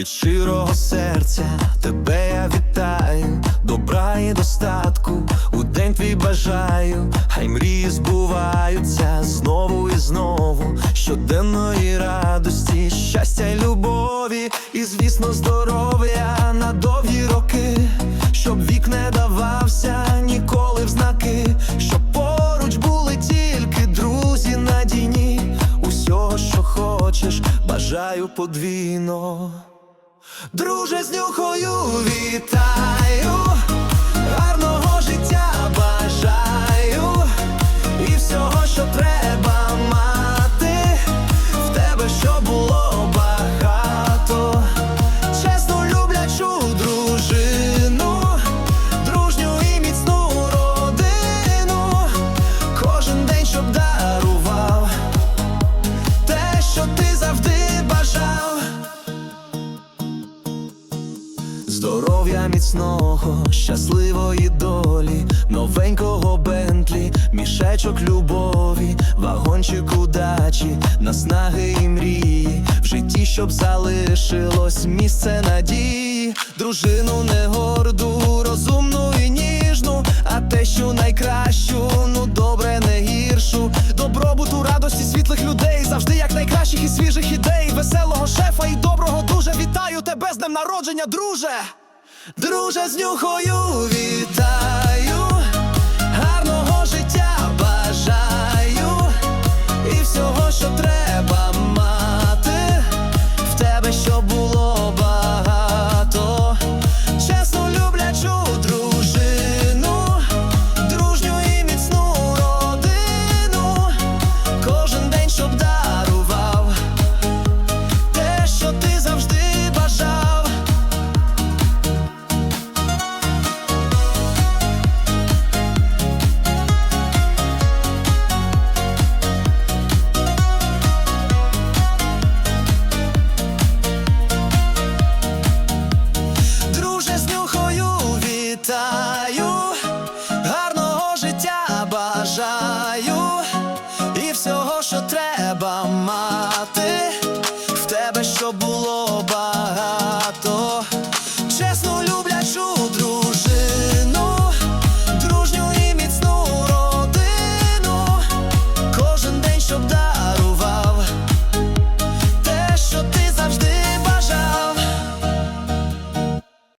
Від щирого серця. Тебе я вітаю, добра і достатку, у день твій бажаю, хай мрії збуваються знову і знову, щоденної радості, щастя й любові, і звісно, здоров'я на довгі роки, щоб вік не давався ніколи в знаки, щоб поруч були тільки друзі надійні, усього, що хочеш, бажаю подвійно. Друже з нюхою вітаю, Здоров'я міцного, щасливої долі, новенького бентлі, мішечок любові, вагончик удачі, наснаги і мрії, в житті, щоб залишилось місце надії, дружину не горду, розумну і ніжну, а те, що найкращу, ну добре, не гіршу. Добробуту, радості, світлих людей, завжди як найкращих і свіжих ідей, веселого шефа і доброго друже. Вітаю тебе з днем народження, друже! Друже з нюхою вітаю, всього, що треба мати, в тебе що було.